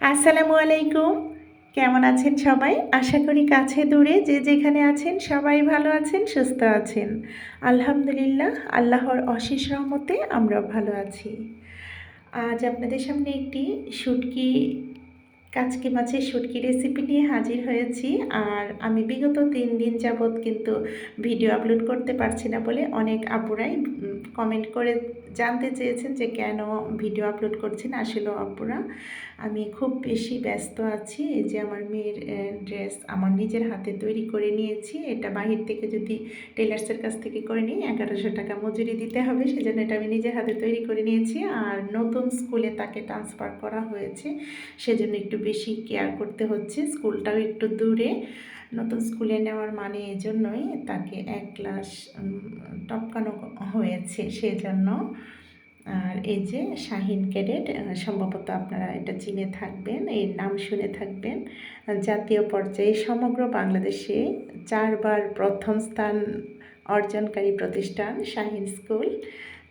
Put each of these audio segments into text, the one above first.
আসসালামু আলাইকুম। কেমন আছেন সবাই? আশা করি কাছে দূরে যে যেখানে আছেন সবাই ভালো আছেন, সুস্থ আছেন। আলহামদুলিল্লাহ, আল্লাহর অশেষ রহমতে আমরা ভালো আছি। আজ আপনাদের সামনে একটি শুটকি, কাচকি মাছের শুটকি রেসিপি নিয়ে হাজির হয়েছি। আর আমি বিগত তিন দিন যাবৎ কিন্তু ভিডিও আপলোড করতে পারছি না বলে অনেক আপুরাই কমেন্ট করে জানতে চেয়েছেন যে কেন ভিডিও আপলোড করছেন আসলে আপুরা আমি খুব বেশি ব্যস্ত আছি। এই যে আমার মেয়ের ড্রেস আমার নিজের হাতে তৈরি করে নিয়েছি। এটা বাহির থেকে যদি টেলার্সের কাছ থেকে করে নিই, এগারোশো টাকা মজুরি দিতে হবে। সেজন্য এটা আমি নিজের হাতে তৈরি করে নিয়েছি। আর নতুন স্কুলে তাকে ট্রান্সফার করা হয়েছে। সেজন্য একটু বেশি কেয়ার করতে হচ্ছে। স্কুলটাও একটু দূরে। নতুন স্কুলে নেওয়ার মানে এই জন্যই তাকে এক ক্লাস টপকানো হয়েছে। সেজন্য আর এই যে শাহিন ক্যাডেট সম্ভবত আপনারা এটা চিনে থাকবেন এই নাম শুনে থাকবেন। জাতীয় পর্যায়ে সমগ্র বাংলাদেশে চারবার প্রথম স্থান অর্জনকারী প্রতিষ্ঠান শাহিন স্কুল।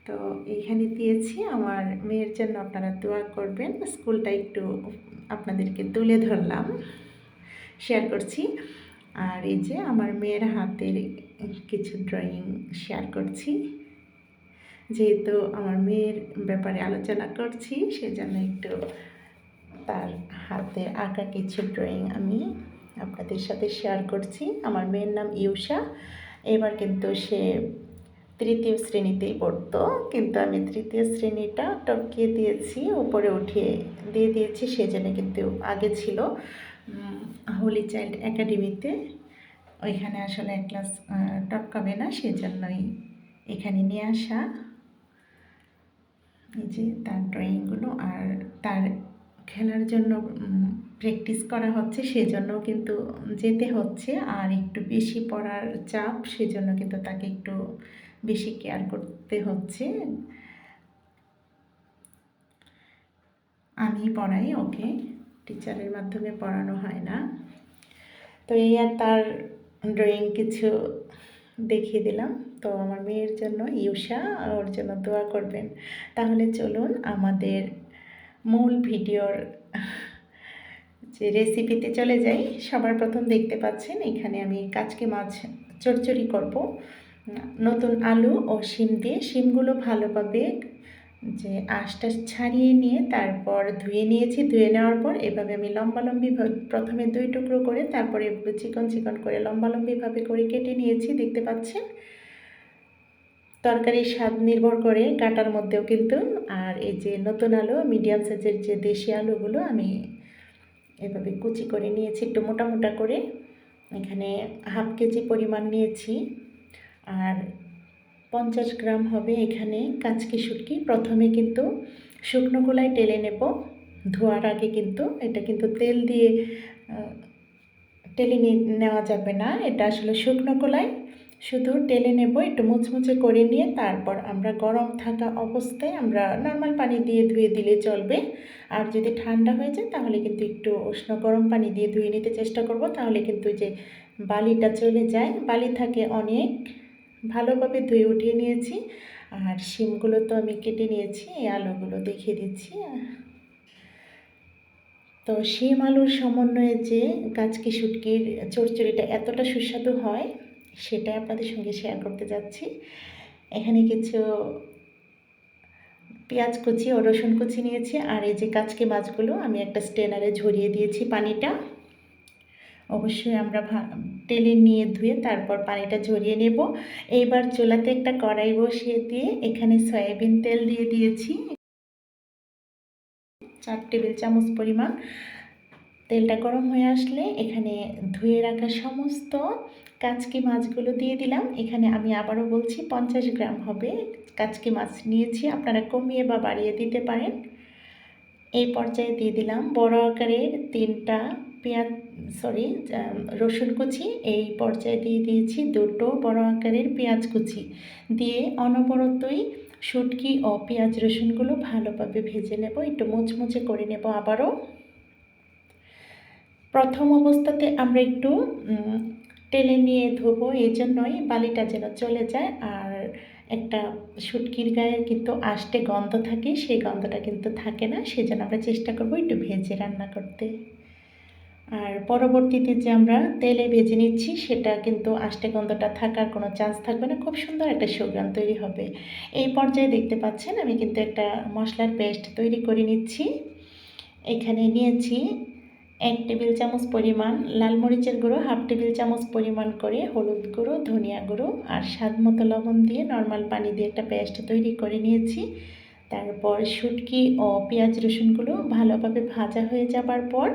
তো এইখানে দিয়েছি আমার মেয়ের জন্য আপনারা দোয়া করবেন। স্কুলটা একটু আপনাদেরকে তুলে ধরলাম, শেয়ার করছি। আর এই যে আমার মেয়ের হাতের কিছু ড্রয়িং শেয়ার করছি। যেহেতু আমার মেয়ের ব্যাপারে আলোচনা করছি, সেজন্য একটু তার হাতে আঁকা কিছু ড্রয়িং আমি আপনাদের সাথে শেয়ার করছি। আমার মেয়ের নাম ইউষা এবার কিন্তু সে তৃতীয় শ্রেণীতেই পড়তো, কিন্তু আমি তৃতীয় শ্রেণীটা টপকিয়ে দিয়েছি, উপরে উঠিয়ে দিয়ে দিয়েছি, সেজন্য কিন্তু আগে ছিল হোলি চাইল্ড একাডেমিতে ওইখানে আসলে এক ক্লাস টপকাবে না, সেজন্যই এখানে নিয়ে আসা। যে তার ড্রয়িংগুলো আর তার খেলার জন্য প্র্যাকটিস করা হচ্ছে, সেজন্য কিন্তু যেতে হচ্ছে। আর একটু বেশি পড়ার চাপ, সেজন্য কিন্তু তাকে একটু বেশি কেয়ার করতে হচ্ছে। আমি পড়াই, ওকে। টিচারের মাধ্যমে পড়ানো হয় না। তো এই আর তার ড্রয়িং কিছু দেখিয়ে দিলাম। তো আমার মেয়ের জন্য ইউসা ওর জন্য দোয়া করবেন। তাহলে চলুন আমাদের মূল ভিডিওর যে রেসিপিতে চলে যাই। সবার প্রথম দেখতে পাচ্ছেন, এখানে আমি কাচকে মাছ চড়চড়ি করব। নতুন আলু ও শিম দিয়ে। শিমগুলো ভালোভাবে যে আঁশটা ছাড়িয়ে নিয়ে তারপর ধুয়ে নিয়েছি, ধুয়ে নেওয়ার পর এভাবে আমি লম্বালম্বি প্রথমে দুই টুকরো করে তারপরে চিকন চিকন করে লম্বালম্বিভাবে করে কেটে নিয়েছি, দেখতে পাচ্ছেন? তরকারির স্বাদ নির্ভর করে কাটার মধ্যেও কিন্তু। আর এই যে নতুন আলু, মিডিয়াম সাইজের যে দেশি আলুগুলো আমি এভাবে কুচি করে নিয়েছি, একটু মোটা মোটা করে। এখানে হাফ কেজি পরিমাণ নিয়েছি। আর পঞ্চাশ গ্রাম হবে এখানে কাচকি শুটকি। প্রথমে কিন্তু শুকনো গোলায় টেলে নেব। ধোয়ার আগে কিন্তু এটা কিন্তু তেল দিয়ে টেলে নেওয়া যাবে না। এটা আসলে শুকনো গোলায় শুধু টেলে নেব, একটু মুচমুচে করে নিয়ে তারপর আমরা গরম থাকা অবস্থায় আমরা নর্মাল পানি দিয়ে ধুয়ে দিলে চলবে। আর যদি ঠান্ডা হয়ে যায় তাহলে কিন্তু একটু উষ্ণ গরম পানি দিয়ে ধুয়ে নিতে চেষ্টা করব। তাহলে কিন্তু যে বালিটা চলে যায়। বালি থাকে অনেক। ভালোভাবে ধুয়ে উঠিয়ে নিয়েছি। আর শিমগুলো তো আমি কেটে নিয়েছি, এই আলুগুলো দেখিয়ে দিচ্ছি। তো শিম আলুর সমন্বয়ে যে গাছকি শুটকির চড়চড়িটা এতটা সুস্বাদু হয়, সেটাই আপনাদের সঙ্গে শেয়ার করতে যাচ্ছি। এখানে কিছু পেঁয়াজ কুচি ও রসুন কুচি নিয়েছি। আর এই যে কাচকি মাছগুলো আমি একটা স্টেনারে ঝরিয়ে দিয়েছি পানিটা। অবশ্যই আমরা টেলে নিয়ে ধুয়ে তারপর পানিটা ঝরিয়ে নেব। এইবার চুলাতে একটা কড়াই বসিয়ে দিয়ে এখানে সয়াবিন তেল দিয়ে দিয়েছি। চার টেবিল চামচ পরিমাণ। তেলটা গরম হয়ে আসলে এখানে ধুয়ে রাখা সমস্ত কাচকি মাছগুলো দিয়ে দিলাম। এখানে আমি আবারও বলছি পঞ্চাশ গ্রাম হবে কাচকি মাছ নিয়েছি। আপনারা কমিয়ে বা বাড়িয়ে দিতে পারেন। এই পর্যায়ে দিয়ে দিলাম বড় আকারের তিনটা পেঁয়াজ সরি রসুন কুচি, এই পর্যায়ে দিয়ে দিয়েছি দুটো বড় আকারের পেঁয়াজ কুচি। দিয়ে অনবরতই শুটকি ও পেঁয়াজ রসুনগুলো ভালোভাবে ভেজে নেব, একটু মুচমুচে করে নেব আবারও। প্রথম অবস্থাতে আমরা একটু টেলে নিয়ে ধোবো এই জন্যই বালিটা যেন চলে যায়, আর একটা শুটকির গায়ে কিন্তু আষ্টে গন্ধ থাকে, সেই গন্ধটা কিন্তু থাকে না সেই জন্য আমরা চেষ্টা করব একটু ভেজে রান্না করতে। আর পরবর্তীতে যে আমরা তেলে ভেজে নিচ্ছি, সেটা কিন্তু আষ্টে গন্ধটা থাকার কোনো চান্স থাকবে না। খুব সুন্দর একটা সুগ্রাম তৈরি হবে। এই পর্যায়ে দেখতে পাচ্ছেন, আমি কিন্তু একটা মশলার পেস্ট তৈরি করে নিচ্ছি। এখানে নিয়েছি এক টেবিল চামচ পরিমাণ লাল মরিচের গুঁড়ো, হাফ টেবিল চামচ পরিমাণ করে হলুদ গুঁড়ো, ধনিয়া গুঁড়ো আর স্বাদ মতো লবণ দিয়ে নর্মাল পানি দিয়ে একটা পেস্ট তৈরি করে নিয়েছি। তারপর শুটকি ও পেঁয়াজ রসুনগুলো ভালোভাবে ভাজা হয়ে যাবার পর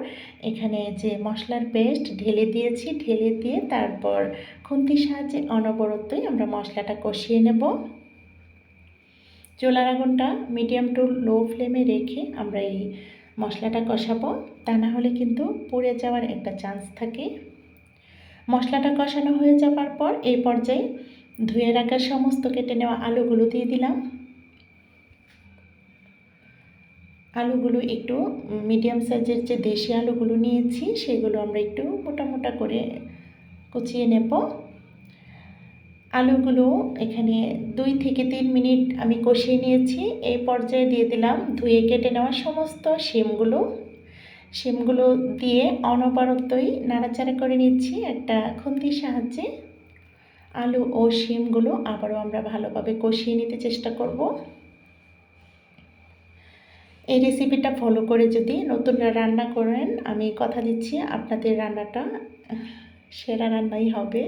এখানে যে মশলার পেস্ট ঢেলে দিয়েছি, ঢেলে দিয়ে তারপর খুন্তির সাহায্যে অনবরতই আমরা মশলাটা কষিয়ে নেব। চোলার আগুনটা মিডিয়াম টু লো ফ্লেমে রেখে আমরা এই মশলাটা কষাবো। তা না হলে কিন্তু পুড়ে যাওয়ার একটা চান্স থাকে। মশলাটা কষানো হয়ে যাবার পর এই পর্যায়ে ধুয়ে রাখার সমস্ত কেটে নেওয়া আলুগুলো দিয়ে দিলাম। আলুগুলো একটু মিডিয়াম সাইজের যে দেশি আলুগুলো নিয়েছি, সেগুলো আমরা একটু মোটা মোটা করে কুচিয়ে নেব। আলুগুলো এখানে দুই থেকে তিন মিনিট আমি কষিয়ে নিয়েছি। এই পর্যায়ে দিয়ে দিলাম ধুয়ে কেটে নেওয়া সমস্ত শিমগুলো। শিমগুলো দিয়ে অনবরতই নাড়াচাড়া করে নিচ্ছি একটা খুন্তির সাহায্যে। আলু ও শিমগুলো আবারও আমরা ভালোভাবে কষিয়ে নিতে চেষ্টা করব। এই রেসিপিটা ফলো করে যদি নতুনরা রান্না করেন, আমি কথা দিচ্ছি আপনাদের রান্নাটা, সেরা রান্নাই হবে।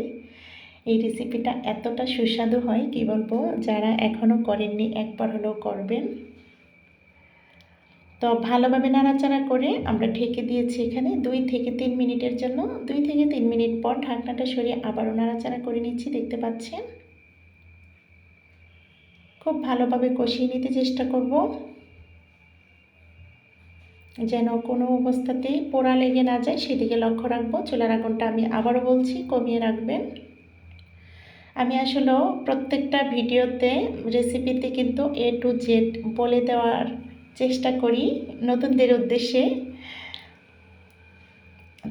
এই রেসিপিটা এতটা সুস্বাদু হয়, কি বলব, যারা এখনও করেননি, একবার হলেও করবেন। তো ভালোভাবে নাড়াচাড়া করে আমরা ঢেকে দিয়েছি এখানে দুই থেকে তিন মিনিটের জন্য। দুই থেকে তিন মিনিট পর ঢাকনাটা সরিয়ে আবারও নাড়াচাড়া করে নিচ্ছি, দেখতে পাচ্ছেন? খুব ভালোভাবে কষিয়ে নিতে চেষ্টা করব। যেন কোনো অবস্থাতেই পোড়া লেগে না যায়, সেদিকে লক্ষ্য রাখব। চুলার আগুনটা আমি আবারও বলছি, কমিয়ে রাখবেন। আমি আসলেও প্রত্যেকটা ভিডিওতে রেসিপিতে কিন্তু এ টু জেড বলে দেওয়ার চেষ্টা করি নতুনদের উদ্দেশ্যে।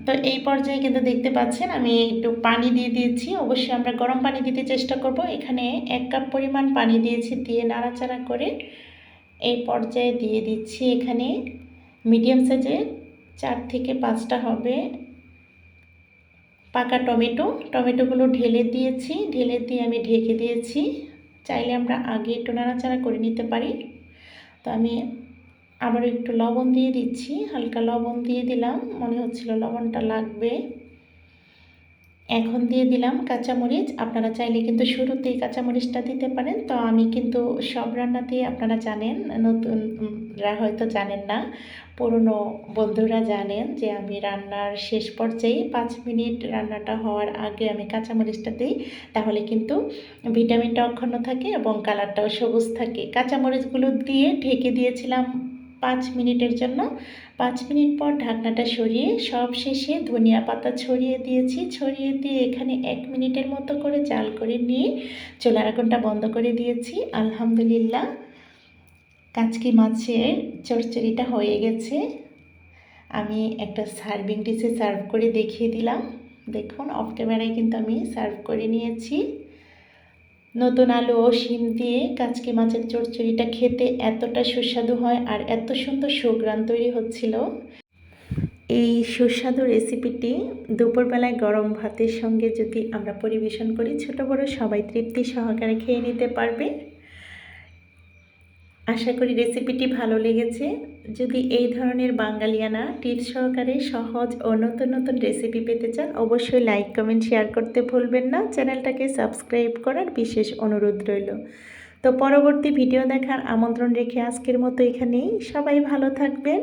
তো এই পর্যায়ে কিন্তু দেখতে পাচ্ছেন, আমি একটু পানি দিয়ে দিয়েছি। অবশ্যই আমরা গরম পানি দিতে চেষ্টা করব। এখানে এক কাপ পরিমাণ পানি দিয়েছি, দিয়ে নাড়াচাড়া করে এই পর্যায়ে দিয়ে দিচ্ছি এখানে। মিডিয়াম সাইজে চার থেকে পাঁচটা হবে। পাকা টমেটো, টমেটোগুলো ঢেলে দিয়েছি। ঢেলে দিয়ে আমি ঢেকে দিয়েছি। চাইলে আমরা আগে একটু নাড়াচাড়া করে নিতে পারি। তো আমি আবার একটু লবণ দিয়ে দিচ্ছি। হালকা লবণ দিয়ে দিলাম। মনে হচ্ছিল লবণটা লাগবে। এখন দিয়ে দিলাম কাঁচামরিচ। আপনারা চাইলে কিন্তু শুরুতেই কাঁচামরিচটা দিতে পারেন। তো আমি কিন্তু সব রান্নাতেই আপনারা জানেন নতুনরা হয়তো জানেন না, পুরনো বন্ধুরা জানেন যে আমি রান্নার শেষ পর্যায়ে পাঁচ মিনিট রান্নাটা হওয়ার আগে আমি কাঁচামরিচটা দিই। তাহলে কিন্তু ভিটামিনটা অক্ষুণ্ণ থাকে এবং কালারটাও সবুজ থাকে। কাঁচামরিচগুলো দিয়ে ঢেকে দিয়েছিলাম পাঁচ মিনিটের জন্য। পাঁচ মিনিট পর ঢাকনাটা সরিয়ে সব শেষে ধনিয়া পাতা ছড়িয়ে দিয়েছি। ছড়িয়ে দিয়ে এখানে এক মিনিটের মতো করে জাল করে নিয়ে চোলার আগুনটা বন্ধ করে দিয়েছি। আলহামদুলিল্লাহ। কাচকি মাছের চরচড়িটা হয়ে গেছে। আমি একটা সার্ভিং ডিশে সার্ভ করে দেখিয়ে দিলাম। দেখুন, অফ ক্যামেরায় কিন্তু আমি সার্ভ করে নিয়েছি। নতুন আলু ও শিম দিয়ে কাচকি মাছের চড়চড়িটা খেতে এতটা সুস্বাদু হয় আর এত সুন্দর সুগ্রান তৈরি হচ্ছিল। এই সুস্বাদু রেসিপিটি দুপুরবেলায় গরম ভাতের সঙ্গে যদি আমরা পরিবেশন করি, ছোট বড় সবাই তৃপ্তি সহকারে খেয়ে নিতে পারবে। আশা করি রেসিপিটি ভালো লেগেছে। যদি এই ধরনের বাঙালিয়ানা টিপস সহকারে সহজ ও নতুন নতুন রেসিপি পেতে চান, অবশ্যই লাইক কমেন্ট শেয়ার করতে ভুলবেন না। চ্যানেলটাকে সাবস্ক্রাইব করার বিশেষ অনুরোধ রইল। তো পরবর্তী ভিডিও দেখার আমন্ত্রণ রেখে আজকের মতো এখানেই। সবাই ভালো থাকবেন।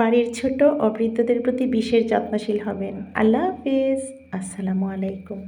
বাড়ির ছোট ও বৃদ্ধদের প্রতি বিশেষ যত্নশীল হবেন। আল্লাহ হাফিজ। আসসালামু আলাইকুম।